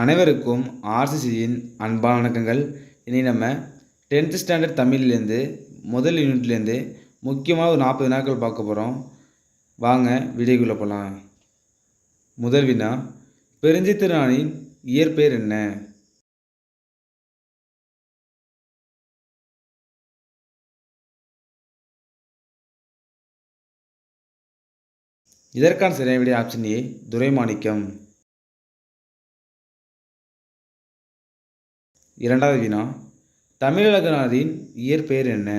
அனைவருக்கும் ஆர்சிசியின் அன்பான வணக்கங்கள். இனி நம்ம டென்த்து ஸ்டாண்டர்ட் தமிழ்லேருந்து முதல் யூனிட்லேருந்து முக்கியமாக ஒரு நாற்பது நாட்கள் பார்க்க போகிறோம் வாங்க வீடியோக்குள்ளே போகலாம் முதல் வினா பெருஞ்சித்திரானின் இயற்பெயர் என்ன? இதற்கான சரியான விடை ஆப்ஷன் ஏ துரைமாணிக்கம். இரண்டாவது வினா தமிழகனாரின் இயற்பெயர் என்ன?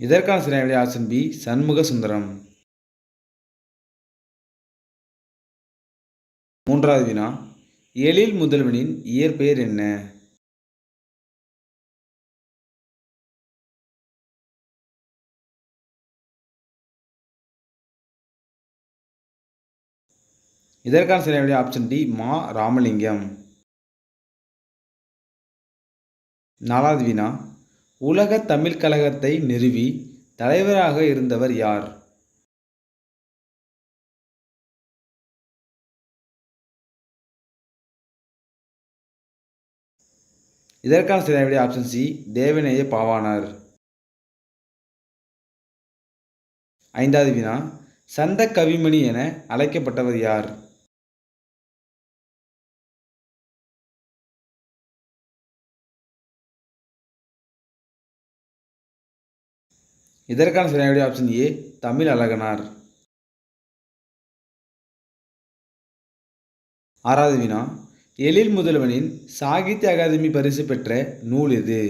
இதற்கான சரியான விடை ஆப்ஷன் பி. சண்முக சுந்தரம் மூன்றாவது வினா எழில் முதல்வனின் இயற்பெயர் என்ன? இதற்கான சரியான ஆப்ஷன் டி மா ராமலிங்கம். நாலாவது வினா உலக தமிழ் கழகத்தை நிறுவி தலைவராக இருந்தவர் யார்? இதற்கான சரியான ஆப்ஷன் சி தேவநேய பாவானார் ஐந்தாவது வினா சந்த கவிமணி என அழைக்கப்பட்டவர் யார்? இதற்கான சரியான ஆப்ஷன் ஏ தமிழ் அழகனார். ஆறாவது வினா எழில் முதல்வனின் சாகித்ய அகாதமி பரிசு பெற்ற நூல் எது?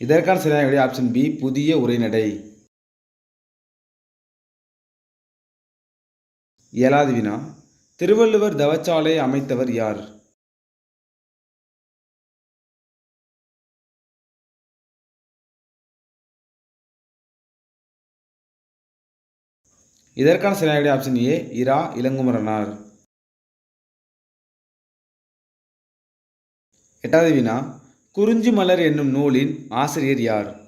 இதற்கான சரியான விடை ஆப்ஷன் பி புதிய உரைநடை. ஏழாவது வினா திருவள்ளுவர் தவச்சாலை அமைத்தவர் யார்? இதற்கான சரியான ஆப்ஷன் ஏ இரா இளங்குமரனார். எட்டாவது வினா குறிஞ்சி மலர் என்னும் நூலின் ஆசிரியர் யார்?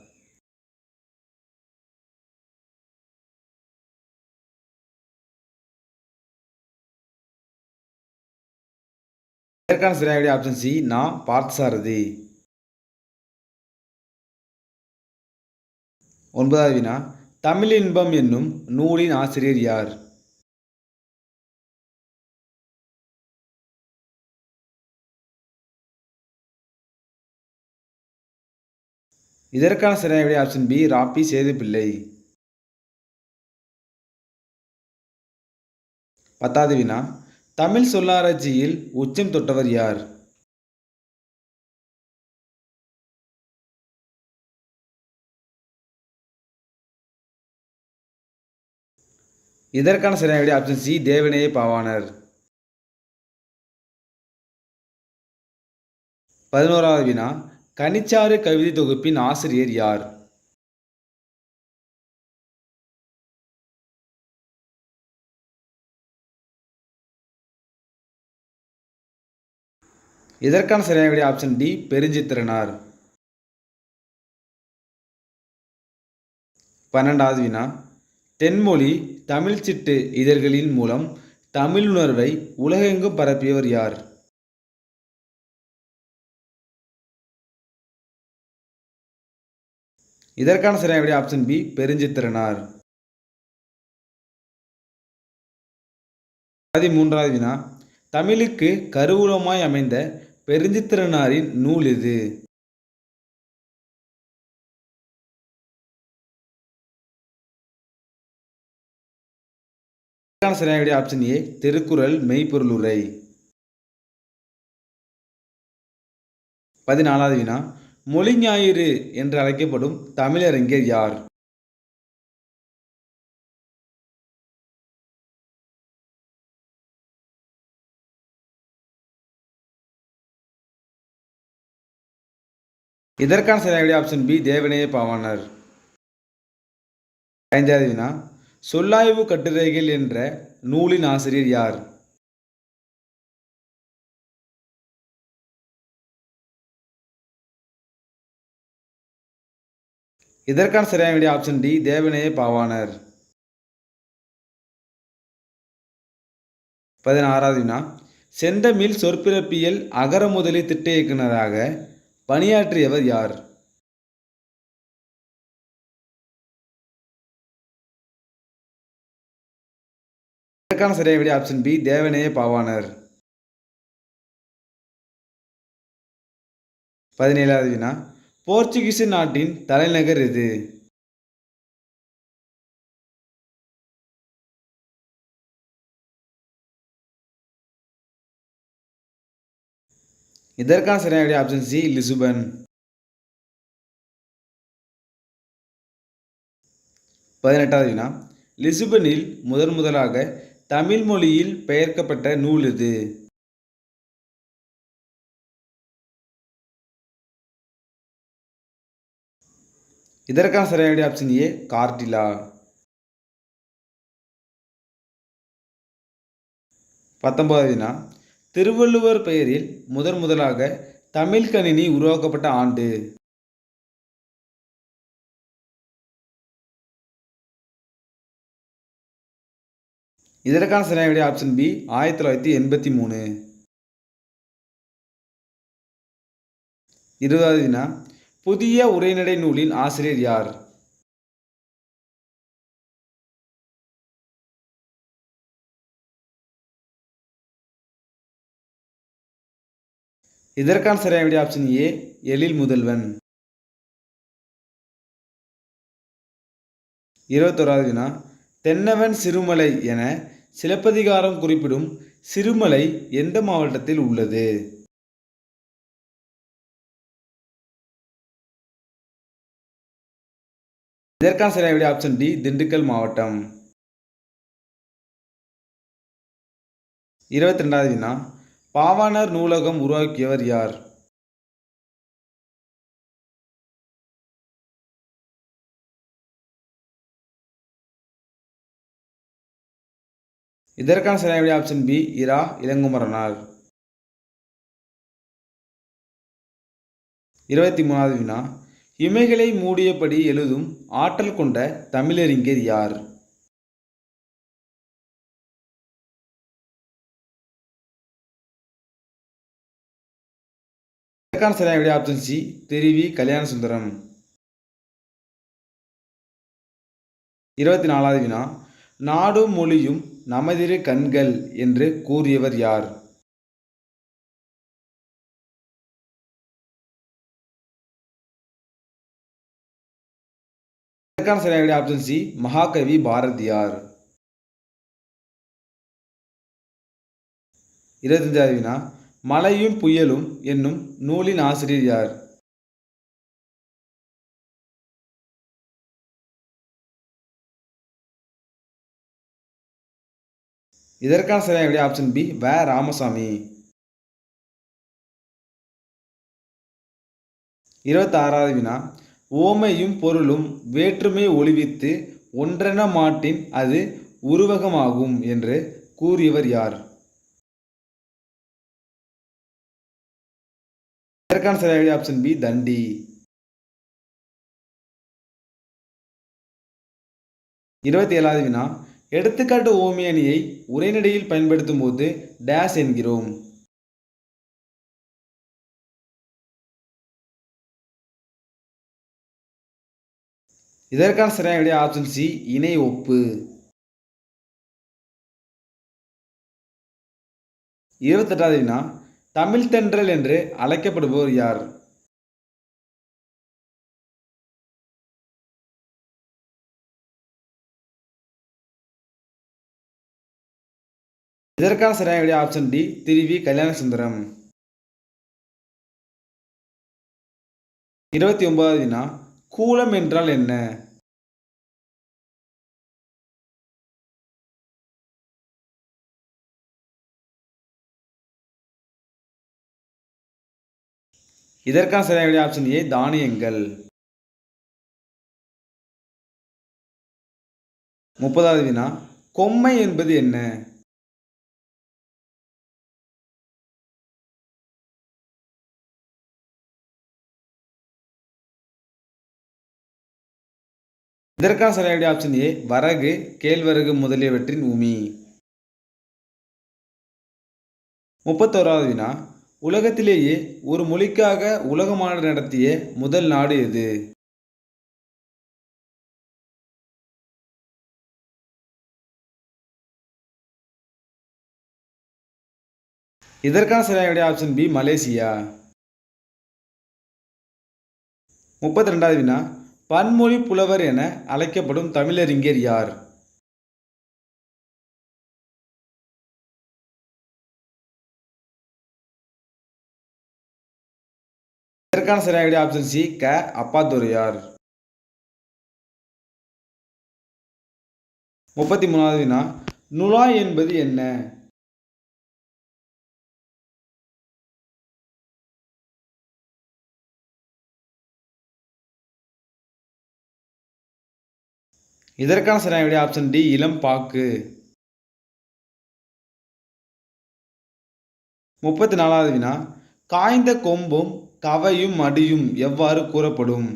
இதற்கான சரியான விடை ஆப்ஷன் சி நா பார்த்தசாரதி ஒன்பதாவது வினா தமிழ் இன்பம் என்னும் நூலின் ஆசிரியர் யார்? இதற்கான சரியான விடை ஆப்ஷன் பி ராப்பி சேதுப்பிள்ளை. பத்தாவது வினா தமிழ் சொல்லாராய்ச்சியில் உச்சம் தொட்டவர் யார்? இதற்கான சரியான விடை ஆப்ஷன் சி தேவநேய பாவாணர். பதினோராவது வினா கனிச்சாறு கவிதை தொகுப்பின் ஆசிரியர் யார்? இதற்கான சரியான விடை ஆப்ஷன் டி பெருஞ்சித்திரனார். பன்னெண்டாவது வினா. தென்மொழி தமிழ் சிட்டு இதழ்களின் மூலம் தமிழ் உணர்வை உலகெங்கும் பரப்பியவர் யார்? இதற்கான சரியான விடை ஆப்ஷன் பி பெருஞ்சித்திரனார். பதிமூன்றாவது வினா. தமிழுக்கு கருவூலமாய் அமைந்த பெருஞ்சித்திரனாரின் நூல் இது இதற்கான சரியான விடை ஆப்ஷன் ஏ திருக்குறள் மெய்ப்பொருளுரை பதினாலாவது வினா மொழி ஞாயிறு என்று அழைக்கப்படும் தமிழறிஞர் யார்? இதற்கான சரியான ஆப்ஷன் பி தேவனையே பாவானர். ஐந்தாவது வினா சொல்லாய்வு கட்டுரைகள் என்ற நூலின் ஆசிரியர் யார்? இதற்கான சரியான விட ஆப்ஷன் டி தேவனையே பாவாணர் பதினாறாவது வினா செந்தமிழ் சொற்பிறப்பியல் அகர முதலி திட்ட இயக்குநராக பணியாற்றியவர் யார்? இதற்கான சரியான விடை ஆப்ஷன் பி தேவநேய பாவாணர். பதினேழாவது வினா. போர்ச்சுகீஸ் நாட்டின் தலைநகர் எது? இதற்கான சரியான விடை ஆப்ஷன் சி லிசுபன் பதினெட்டாவது வினா. லிசுபனில் முதன் முதலாக தமிழ் மொழியில் பெயர்க்கப்பட்ட நூல் இது இதற்கான சரியான ஆப்ஷன் ஏ கார்டிலா. பத்தொன்பதாவது வினா. திருவள்ளுவர் பெயரில் முதன் முதலாக தமிழ் கணினி உருவாக்கப்பட்ட ஆண்டு. இதற்கான சரியான விடை ஆப்ஷன் பி ஆயிரத்தி தொள்ளாயிரத்தி எண்பத்தி மூணு. இருபதாவது வினா புதிய உரைநடை நூலின் ஆசிரியர் யார்? இதற்கான சரியான விடை ஆப்ஷன் ஏ எழில் முதல்வன். இருபத்தோராவது வினா தென்னவன் சிறுமலை என சிலப்பதிகாரம் குறிப்பிடும் சிறுமலை எந்த மாவட்டத்தில் உள்ளது? இதற்கான சரியான விடை ஆப்ஷன் டி திண்டுக்கல் மாவட்டம். இருபத்தி ரெண்டாவது வினா பாவாணர் நூலகம் உருவாக்கியவர் யார்? இதற்கான சரியான ஆப்ஷன் பி இரா இளங்குமரனார். இருபத்தி மூணாவது வினா. இமைகளை மூடியபடி எழுதும் ஆற்றல் கொண்ட தமிழறிஞர் யார்? இதற்கான சரியான விடை ஆப்ஷன் சி திருவி கல்யாண சுந்தரம். இருபத்தி நாலாவது வினா. நாடும் மொழியும் நமதிரு கண்கள் என்று கூறியவர் யார்? இதற்கான சரியான ஆப்ஷன் சி மகாகவி பாரதியார். இருபத்தஞ்சாவது வினா. மழையும் புயலும் என்னும் நூலின் ஆசிரியர் யார்? இதற்கான சரியான விடை ஆப்ஷன் பி வ. ராமசாமி. இருபத்தி ஆறாவது வினா. ஓமையும் பொருளும் வேற்றுமை ஒளிவித்து ஒன்றென மாட்டின் அது உருவகமாகும் என்று கூறியவர் யார்? இதற்கான சரியான ஆப்ஷன் பி தண்டி. இருபத்தி ஏழாவது வினா. எடுத்துக்காட்டு ஓமி அணியை உரைநடையில் பயன்படுத்தும் போது டேஸ் என்கிறோம். இதற்கான சரியான விடை ஆப்ஷன் சி இணை ஒப்பு. இருபத்தெட்டாவது வினா. தமிழ் தென்றல் என்று அழைக்கப்படுபவர் யார்? இதற்கான சரியான விடை ஆப்ஷன் டி திருவி கல்யாணசுந்தரம். இருபத்தி ஒன்பதாவது வினா கூலம் என்றால் என்ன? இதற்கான சரியான ஆப்ஷன் ஏ தானியங்கள். முப்பதாவது வினா கொம்மை என்பது என்ன? இதற்கான சரியான ஆப்ஷன் ஏ வரகு கேழ்வரகு முதலியவற்றின் உமி. முப்பத்தோராவது வினா உலகத்திலேயே ஒரு மொழிக்காக உலக மாநாடு நடத்திய முதல் நாடு எது? இதற்கான சரியான ஆப்ஷன் பி மலேசியா. முப்பத்தி ரெண்டாவது வினா பன்மொழி புலவர் என அழைக்கப்படும் தமிழறிஞர் யார்? இதற்கான சரியான ஆப்ஷன் சி க அப்பாத்துரையார் முப்பத்தி மூணாவது வினா நுழாய் என்பது என்ன? இதற்கான சரியான ஆப்ஷன் டி இளம் பாக்கு. முப்பத்தி நாலாவது வினா காய்ந்த கொம்பும் கவையும் அடியும் எவ்வாறு கூறப்படும்?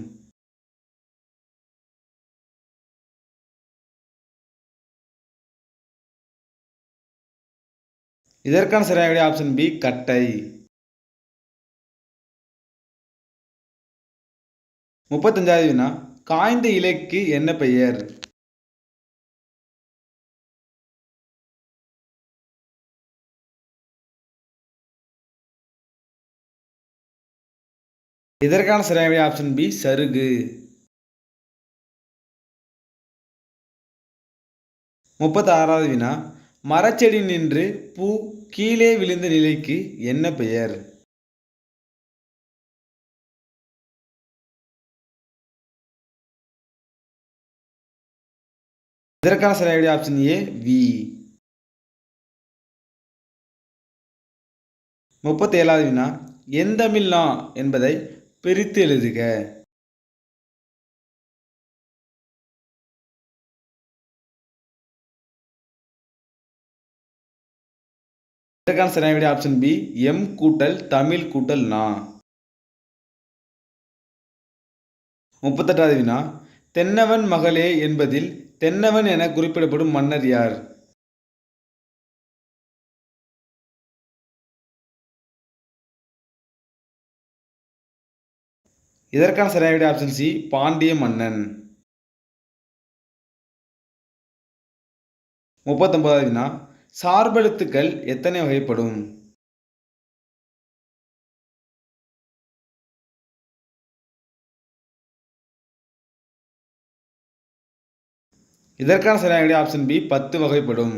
இதற்கான சரியாக ஆப்ஷன் பி கட்டை. முப்பத்தஞ்சாவது வினா காய்ந்த இலைக்கு என்ன பெயர்? இதற்கான சரியான ஆப்ஷன் பி சருகு. முப்பத்தி ஆறாவது வினா. மரச்செடி நின்று பூ கீழே விழுந்த நிலைக்கு என்ன பெயர்? இதற்கான சரியான ஆப்ஷன் ஏ வி முப்பத்தி ஏழாவது வினா எந்தமில்லா என்பதை பிரித்து எழுதுக. இதற்கான சரியான ஆப்ஷன் பி எம் கூட்டல் தமிழ் கூட்டல் நா. முப்பத்தெட்டாவது வினா. தென்னவன் மகளே என்பதில் தென்னவன் என குறிப்பிடப்படும் மன்னர் யார்? இதற்கான சரியான ஆப்ஷன் சி பாண்டிய மன்னன். முப்பத்தொன்பதாவது வினா சார்பெழுத்துக்கள் எத்தனை வகைப்படும்? இதற்கான சரியான ஆப்ஷன் பி பத்து வகைப்படும்.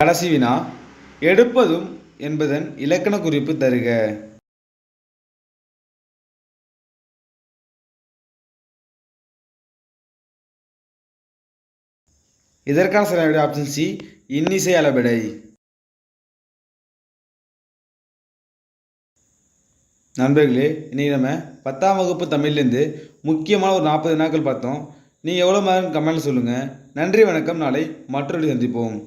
கடைசி வினா எடுப்பதும் என்பதன் இலக்கண குறிப்பு தருக. இதற்கான சரியான ஆப்ஷன் சி இன்னிசை அளபெடை. நண்பர்களே இன்றைக்கி நம்ம பத்தாம் வகுப்பு தமிழ்லேருந்து முக்கியமான ஒரு நாற்பது நாட்கள் பார்த்தோம். நீங்கள் எவ்வளோ மாதிரி கமெண்ட்ல சொல்லுங்கள் நன்றி வணக்கம். நாளை மற்றொரு சந்திப்போம்.